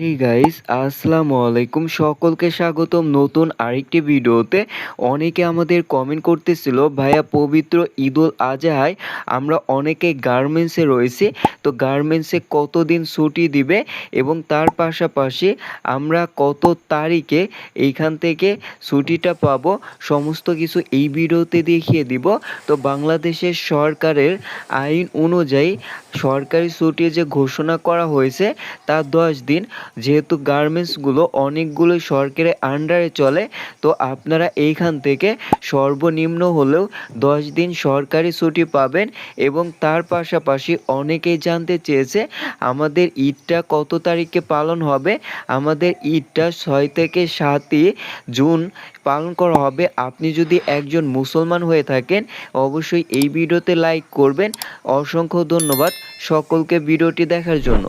Hey guys আসসালামু আলাইকুম সকলকে স্বাগতম নতুন আরেকটি ভিডিওতে। অনেকে আমাদের কমেন্ট করতেছিল, ভাইয়া, পবিত্র ঈদুল আজহায়, আমরা অনেকে গার্মেন্টসে রয়েছি, তো গার্মেন্টসে কতদিন ছুটি দিবে এবং তার পাশাপাশি আমরা কত তারিখে এইখান থেকে ছুটিটা পাব, সমস্ত কিছু এই ভিডিওতে দেখিয়ে দিব। তো বাংলাদেশের সরকারের আইন অনুযায়ী সরকারি ছুটি যে ঘোষণা করা হয়েছে, তা দশ দিন। যেহেতু গার্মেন্টসগুলো অনেকগুলো সরকারের আন্ডারে চলে, তো আপনারা এইখান থেকে সর্বনিম্ন হলেও দশ দিন সরকারি ছুটি পাবেন এবং তার পাশাপাশি অনেকেই জানতে চেয়েছে আমাদের ঈদটা কত তারিখে পালন হবে? আমাদের ঈদটা ছয় থেকে সাতই জুন পালন করা হবে। আপনি যদি একজন মুসলমান হয়ে থাকেন, অবশ্যই এই ভিডিওতে লাইক করবেন। অসংখ্য ধন্যবাদ সকলকে ভিডিওটি দেখার জন্য।